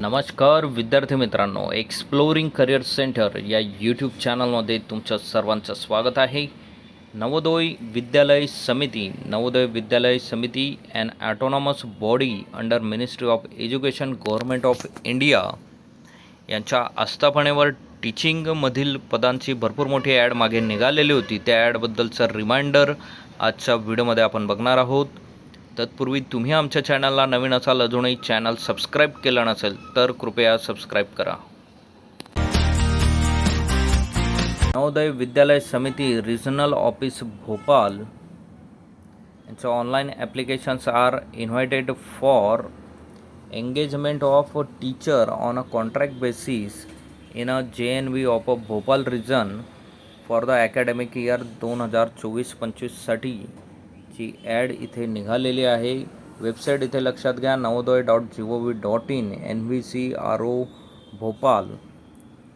नमस्कार विद्यार्थी मित्रांनो. एक्सप्लोरिंग करिअर सेंटर या यूट्यूब चॅनलमध्ये तुमचं सर्वांचं स्वागत आहे. नवोदय विद्यालय समिती नवोदय विद्यालय समिती and autonomous body under ministry of education government of India यांच्या आस्थापनेवर टीचिंगमधील पदांची भरपूर मोठी ॲड मागे निघालेली होती. त्या ॲडबद्दलचं रिमाइंडर आजच्या व्हिडिओमध्ये आपण बघणार आहोत. तत्पूर्वी तुम्ही आमच्या चॅनलला नवीन असाल अजूनही चॅनल सबस्क्राईब केलं नसेल तर कृपया सबस्क्राईब करा. नवोदय विद्यालय समिती रिजनल ऑफिस भोपाल. यांचं online applications are invited for engagement of teacher on a contract basis in a J N V of a Bhopal region for the academic year दोन हजार चोवीस पंचवीससाठी ची ॲड इथे निघालेली आहे. वेबसाईट इथे लक्षात घ्या. Navodaya dot G O V dot in N V C R O Bhopal.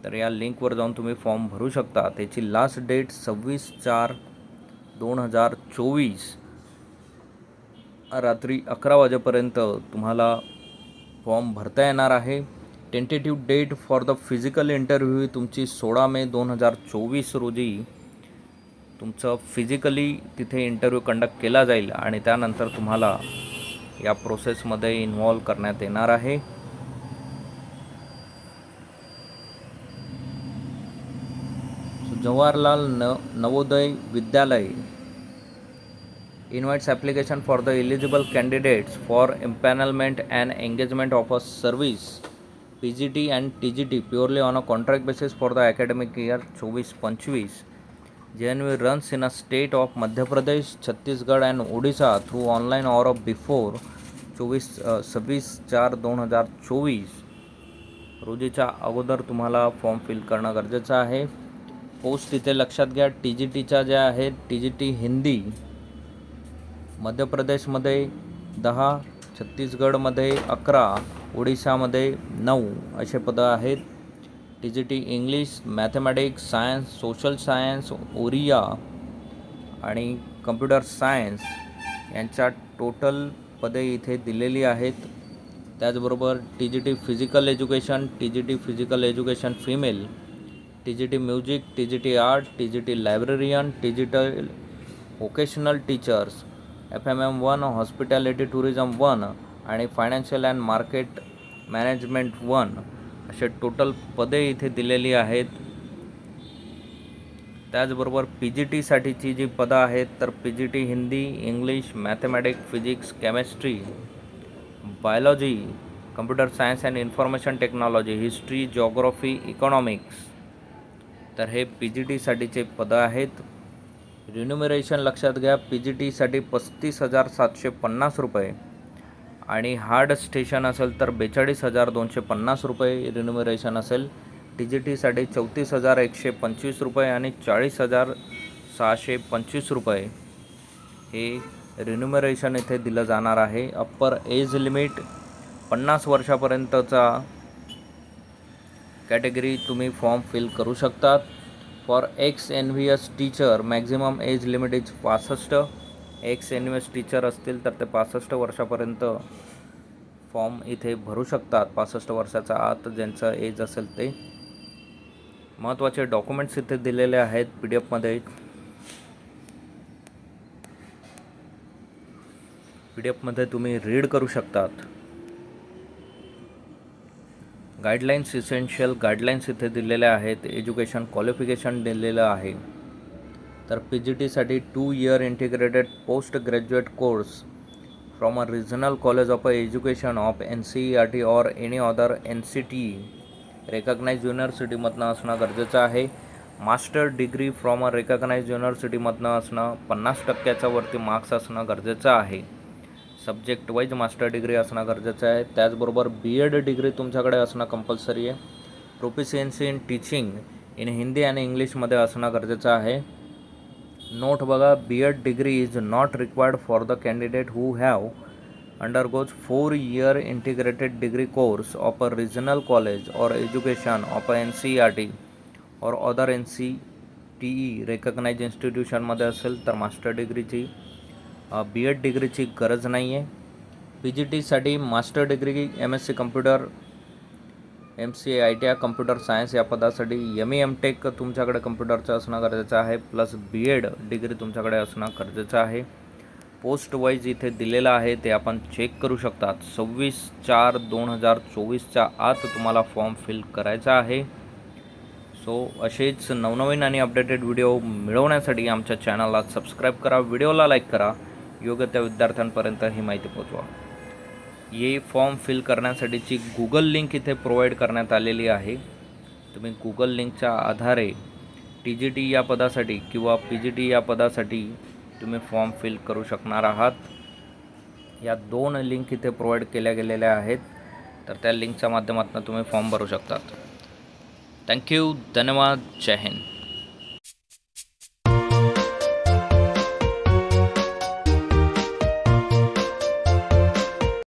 तर या लिंकवर जाऊन तुम्ही फॉर्म भरू शकता. त्याची लास्ट डेट सव्वीस चार दोन हजार चोवीस. रात्री अकरा वाजेपर्यंत तुम्हाला फॉर्म भरता येणार आहे. Tentative date for the physical interview तुमची सोळा मे दोन हजार चोवीस रोजी. तुमचं फिजिकली तिथे इंटरव्ह्यू कंडक्ट केला जाईल आणि त्यानंतर तुम्हाला या प्रोसेसमध्ये इन्व्हॉल्व करण्यात येणार आहे. जवाहरलाल न Navodaya Vidyalaya invites application for the eligible candidates for empanelment and engagement of a service P G T and T G T purely on a contract basis for the academic year चोवीस पंचवीस 24-25. Runs in a state of Madhya Pradesh, Chhattisgarh and Odisha through online or of before चोवीस सव्वीस चार दोन हजार चोवीस. रोजीच्या अगोदर तुम्हाला फॉर्म फिल करणं गरजेचं आहे. पोस्ट इथे लक्षात घ्या. टी जी टीच्या ज्या आहेत टी जी टी हिंदी मध्य प्रदेशमध्ये दहा छत्तीसगडमध्ये अकरा ओडिशामध्ये नऊ असे पदं आहेत. T G T English mathematics science social science Oriya आणि कम्प्युटर सायन्स यांच्या टोटल पदे इथे दिलेली आहेत. त्याचबरोबर T G T physical education T G T physical education female T G T music T G T art T G T librarian digital vocational teachers F M M one hospitality tourism one आणि financial and market management one असे total पदे इथे दिलेली आहेत. त्याचबरोबर P G टीसाठीची जी पदं आहेत तर P G T Hindi English mathematics physics chemistry biology computer science and information technology history geography economics तर हे पी जी टीसाठीचे पदं आहेत. रिन्युमरेशन लक्षात घ्या पी जी टीसाठी पस्तीस हजार सातशे पन्नास रुपये. आणि हार्ड स्टेशन असेल तर बेचाळीस हजार दोनशे पन्नास रुपये रिन्युमरेशन असेल. टी जी टीसाठी चौतीस हजार एकशे पंचवीस रुपये आणि चाळीस हजार सहाशे पंचवीस रुपये हे रिन्युमरेशन इथे दिलं जाणार आहे. अप्पर एज लिमिट पन्नास वर्षापर्यंतचा कॅटेगरी तुम्ही फॉर्म फिल करू शकतात. For ex N V S teacher maximum age limit is पासष्ट. एक्स एन एस टीचर असतील तर ते पासष्ट वर्षापर्यंत फॉर्म इथे भरू शकतात. पासष्ट वर्षाचा आत ज्यांचं एज असेल ते. महत्त्वाचे डॉक्युमेंट्स इथे दिलेले आहेत पी डी एफमध्ये पी डी एफमध्ये तुम्ही रीड करू शकतात. गाईडलाईन्स इसेन्शियल गाईडलाईन्स इथे दिलेल्या आहेत. एज्युकेशन क्वालिफिकेशन दिलेलं आहे. तर पी जी टीसाठी two year integrated post graduate course from a regional college of education of N C E R T or any other N C T recognize युनिव्हर्सिटीमधनं असणं गरजेचं आहे. Master degree from a recognize युनिव्हर्सिटीमधनं असणं पन्नास टक्क्याच्या वरती marks असणं गरजेचं आहे. सब्जेक्ट वाईज मास्टर डिग्री असणं गरजेचं आहे. त्याचबरोबर बी एड डिग्री तुमच्याकडे असणं कंपल्सरी आहे. Proficiency in teaching in Hindi आणि इंग्लिशमध्ये असणं गरजेचं आहे. नोट बघा B Ed degree is not required for the candidate who have undergoes four year integrated degree course of a regional college or education of a N C R T or other N C T E recognize इन्स्टिट्यूशनमध्ये असेल तर master डिग्रीची B Ed डिग्रीची गरज नाही आहे P G टीसाठी master degree M S C computer M C A I T I computer science या पदासाठी M E M take तुमच्याकडे कम्प्युटरचं असणं गरजेचं आहे. प्लस बी एड डिग्री तुमच्याकडे असणं गरजेचं आहे. पोस्ट वाईज इथे दिलेलं आहे ते आपण चेक करू शकतात. सव्वीस चार दोन हजार चोवीसच्या आत तुम्हाला फॉर्म फिल करायचा आहे. सो असेच नवनवीन आणि अपडेटेड व्हिडिओ मिळवण्यासाठी आमच्या चॅनलला सबस्क्राईब करा व्हिडिओला लाईक करा. योग्य त्या विद्यार्थ्यांपर्यंत ही माहिती पोचवा ये फॉर्म फिल करण्यासाठीची गुगल लिंक इथे प्रोव्हाइड करण्यात आलेली आहे. तुम्ही गुगल लिंकच्या आधारे टी जी टी या पदासाठी किंवा पी जी टी या पदासाठी तुम्ही फॉर्म फिल करू शकणार आहात. या दोन लिंक इथे प्रोव्हाइड केल्या गेलेल्या आहेत. तर त्या लिंकच्या माध्यमातून तुम्ही फॉर्म भरू शकतात. थँक्यू धन्यवाद. जय हिंद.